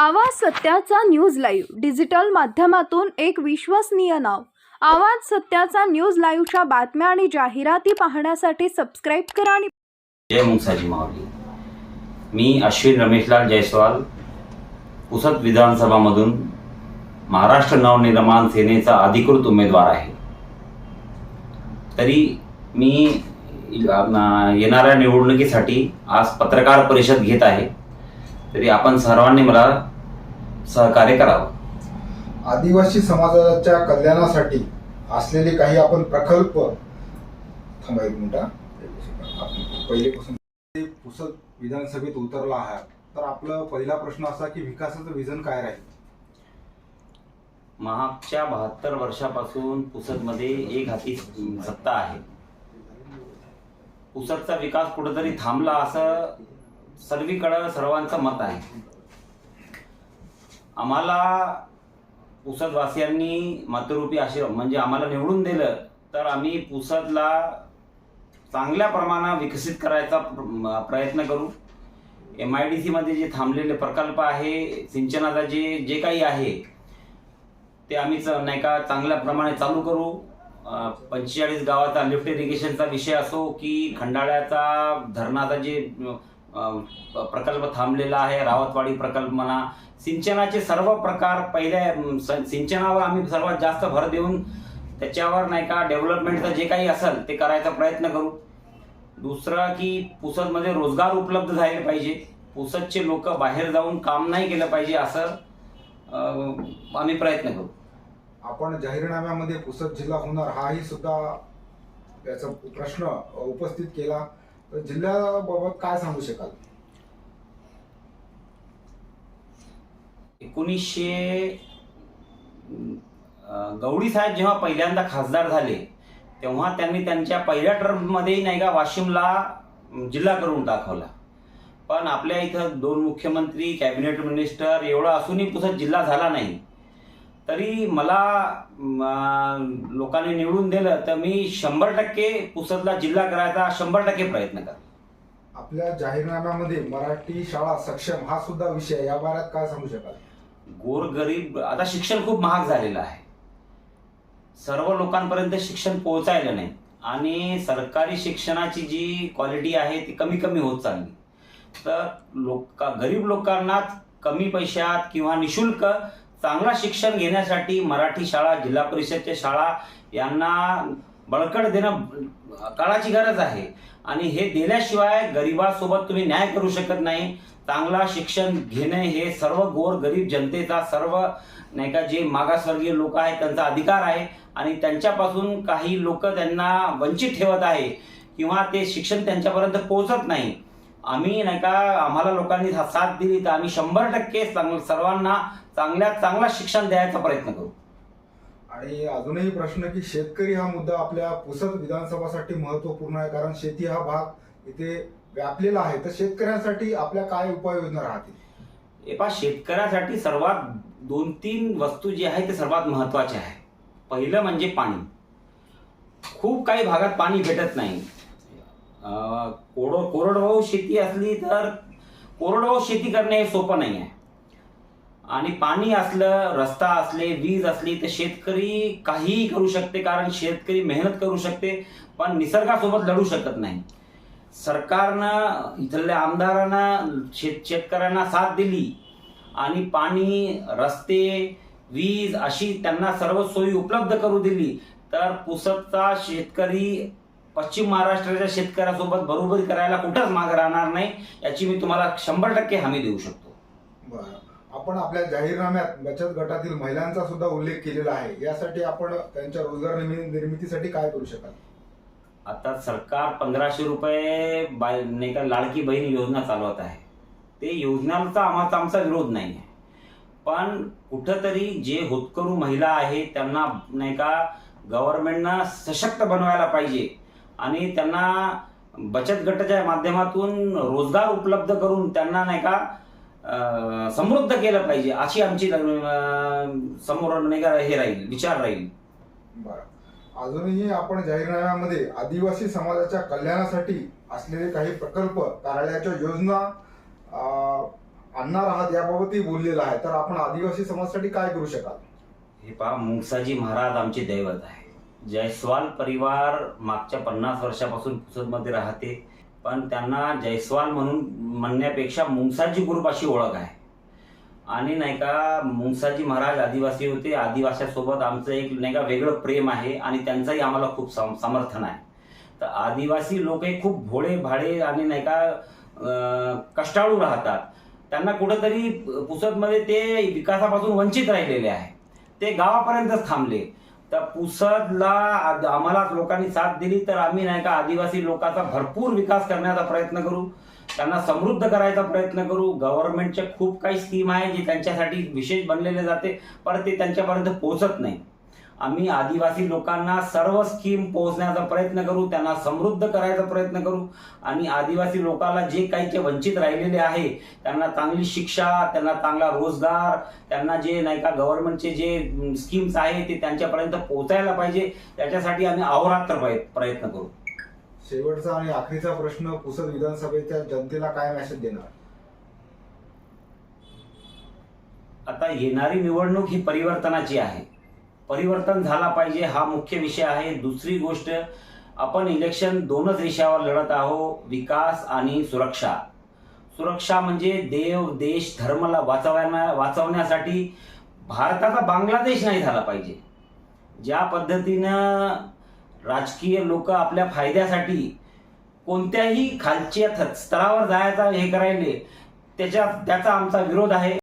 आवाज सत्याचा news live. Digital माध्यमातून एक विश्वसनीय नाव. आवाज सत्याचा न्यूज लाईव्हच्या बातम्या आणि जाहिराती पाहण्यासाठी सबस्क्राईब करा आणि जय मुंगसाजी माऊली मी अश्विन रमेशलाल जयस्वाल पुसद विधानसभामधून महाराष्ट्र नवनिर्माण सेनेचा अधिकृत उमेदवार आहे. तरी मी येणाऱ्या निवडणुकीसाठी आज पत्रकार परिषद घेत आहे. तरी आपण सर्वांनी मला सहकार्य करावं. आदिवासी समाजाच्या कल्याणासाठी असलेले काही आपण प्रकल्प थांबा एक मिनिट पहिलेपासून पुसद विधानसभेत उतरला आहात तर आपला पहिला प्रश्न असा की विकासाचं विजन काय राहील? मागच्या बहात्तर वर्षापासून पुसदमध्ये एक हाती सत्ता आहे. पुसदचा विकास कुठेतरी थांबला असं सर्वीकडं सर्वांचं मत आहे. आम्हाला पुसदवासियांनी मातृरूपी आशीर्वाद म्हणजे आम्हाला निवडून दिलं तर आम्ही पुसदला चांगल्या प्रमाणात विकसित करायचा प्र- प्रयत्न करू. एम आय डी सीमध्ये जे थांबलेले प्रकल्प आहे सिंचनाचा जे जे काही आहे ते आम्ही च- नाही का चांगल्या प्रमाणे चालू करू. पंचेचाळीस गावाचा लिफ्ट इरिगेशनचा विषय असो की खंडाळ्याचा धरणाचा जे प्रकल्प थांबलेला आहे. रावतवाडी प्रकल्प म्हणा. सिंचनाचे सर्व प्रकार पहिल्या सिंचनावर आम्ही सर्वात जास्त भर देऊन त्याच्यावर नाही का डेव्हलपमेंटचं जे काही असेल ते करायचा प्रयत्न करू. दुसरं की पुसदमध्ये रोजगार उपलब्ध झाले पाहिजे. पुसदचे लोक बाहेर जाऊन काम नाही केलं पाहिजे असं आम्ही प्रयत्न करू. आपण जाहीरनाम्यामध्ये पुसद जिल्हा होणार हाही सुद्धा त्याचा प्रश्न उपस्थित केला. जिल्ह्याबाबत काय सांगू शकाल? एकोणीसशे गवडी साहेब जेव्हा पहिल्यांदा खासदार झाले तेव्हा त्यांनी त्यांच्या पहिल्या टर्ममध्ये नाही का वाशिमला जिल्हा करून दाखवला. पण आपल्या इथं दोन मुख्यमंत्री कॅबिनेट मिनिस्टर एवढं असूनही पुसत जिल्हा झाला नाही. तरी मला लोकांनी निवडून दिलं तर मी शंभर टक्के पुसदला जिल्हा करायचा शंभर टक्के प्रयत्न कर आपल्या जाहीरनाम्यामध्ये मराठी शाळा सक्षम हा सुद्धा विषय. या बाऱ्यात काय सांगू शकाल? गोरगरीब आता शिक्षण खूप महाग झालेलं आहे. सर्व लोकांपर्यंत शिक्षण पोहोचायला नाही. आणि सरकारी शिक्षणाची जी क्वालिटी आहे ती कमी कमी होत चालली. तर लोक गरीब लोकांना कमी पैशात किंवा निशुल्क चांगला शिक्षण घेण्यासाठी मराठी शाळा जिल्हा परिषदच्या शाळा यांना बळकट देणं काळाची गरज आहे. आणि हे दिल्याशिवाय गरिबासोबत तुम्ही न्याय करू शकत नाही. चांगला शिक्षण घेणे हे सर्व गोर गरीब जनतेचा सर्व नाही का जे मागासवर्गीय लोक आहेत त्यांचा अधिकार आहे. आणि त्यांच्यापासून काही लोक त्यांना वंचित ठेवत आहे. किंवा ते शिक्षण त्यांच्यापर्यंत पोहोचत नाही. आम्ही नाही का आम्हाला लोकांनी साथ दिली तर आम्ही शंभर टक्के सर्वांना चांगल्यात चांगला शिक्षण द्यायचा प्रयत्न करू. आणि अजूनही प्रश्न की शेतकरी हा मुद्दा आपल्या पुसद विधानसभासाठी महत्त्वपूर्ण आहे कारण शेती हा भाग इथे व्यापलेला आहे. तर शेतकऱ्यांसाठी आपल्या काय उपाययोजना राहतील? हे पहा शेतकऱ्यासाठी सर्वात दोन तीन वस्तू जी आहे ते सर्वात महत्त्वाचे आहे पहिलं म्हणजे पाणी. खूप काही भागात पाणी भेटत नाही. अं, कोरडवाहू शेती असली तर कोरडवाहू शेती करणे हे सोपं नाही आहे. आणि पाणी असलं रस्ता असले वीज असली तर शेतकरी काहीही करू शकते कारण शेतकरी मेहनत करू शकते पण निसर्गासोबत लढू शकत नाही. सरकारनं इथल्या आमदारांना शेत शेतकऱ्यांना साथ दिली आणि पाणी रस्ते वीज अशी त्यांना सर्व सोयी उपलब्ध करू दिली तर पुसतचा शेतकरी पश्चिम महाराष्ट्राच्या शेतकऱ्यासोबत बरोबरी करायला कुठंच मागे राहणार नाही याची मी तुम्हाला शंभर टक्के हमी देऊ शकतो. बरं. आपण आपल्या जाहीरनाम्यात बचत गटातील महिलांचा सुद्धा उल्लेख केलेला आहे. यासाठी आपण त्यांच्या रोजगार निर्मि- निर्मितीसाठी काय करू शकाल? आता सरकार पंधराशे रुपये बाय नाही का लाडकी बहीण योजना चालवत आहे. ते योजनांचा आम्हाला आमचा विरोध नाही आहे. पण कुठंतरी जे होतकरू महिला आहेत त्यांना नाही का गव्हर्नमेंटनं सशक्त बनवायला पाहिजे. आणि त्यांना बचत गटाच्या माध्यमातून रोजगार उपलब्ध करून त्यांना नाही का समृद्ध केलं पाहिजे अशी आमची समोर नाही का हे राहील विचार राहील. बरं. अजूनही आपण जाहीरनाम्यामध्ये आदिवासी समाजाच्या कल्याणासाठी असलेले काही प्रकल्प कार्यालयाच्या योजना आणणार आहात याबाबतही बोललेलं आहे. तर आपण आदिवासी समाजासाठी काय करू शकाल? हे पहा मुंगसाजी महाराज आमचे दैवत आहे जयस्वाल परिवार मागच्या पन्नास वर्षापासून पुसदमध्ये राहते. पण त्यांना जयस्वाल म्हणून म्हणण्यापेक्षा मुंगसाजी ग्रुप अशी ओळख आहे. आणि नाही का मुंगसाजी महाराज आदिवासी होते. आदिवास्यासोबत आमचं एक नाही का वेगळं प्रेम आहे आणि त्यांचंही आम्हाला खूप सम समर्थन आहे. तर आदिवासी लोक हे खूप भोळे भाडे आणि नाही का कष्टाळू राहतात. त्यांना कुठंतरी पुसदमध्ये ते विकासापासून वंचित राहिलेले आहे. ते गावापर्यंतच थांबले. तर पुसदला आद- आम्हाला लोकांनी साथ दिली तर आम्ही नाही का आदिवासी लोकांचा भरपूर विकास करण्याचा प्रयत्न करू त्यांना समृद्ध करायचा प्रयत्न करू. गव्हर्नमेंटच्या खूप काही स्कीम आहे जी त्यांच्यासाठी विशेष बनलेले जाते पण ते त्यांच्यापर्यंत पोहोचत नाही. आम्ही आदिवासी लोकांना सर्व स्कीम पोहोचण्याचा प्रयत्न करू त्यांना समृद्ध करायचा प्रयत्न करू आणि आदिवासी लोकांना जे काही जे वंचित राहिलेले आहे त्यांना चांगली शिक्षा त्यांना चांगला रोजगार त्यांना जे नाही का गव्हर्नमेंटचे जे स्कीम्स आहे ते त्यांच्यापर्यंत पोहोचायला पाहिजे त्याच्यासाठी आम्ही अहोरात्र प्रय- प्रयत्न करू. शेवटचा आणि आखरीचा प्रश्न पुसद विधानसभेच्या जनतेला काय मेसेज देणार? आता येणारी निवडणूक ही परिवर्तनाची आहे. परिवर्तन झाला पाहिजे हा मुख्य विषय आहे. दुसरी गोष्ट आपण इलेक्शन दोनच विषयावर लढत आहोत विकास आणि सुरक्षा. सुरक्षा म्हणजे देव देश धर्मला वाचवण्या वाचवण्यासाठी भारताचा बांगलादेश नाही झाला पाहिजे. ज्या पद्धतीनं राजकीय लोक आपल्या फायद्यासाठी कोणत्याही खालच्या स्तरावर जायचा हे करायले त्याच्या त्याचा आमचा विरोध आहे.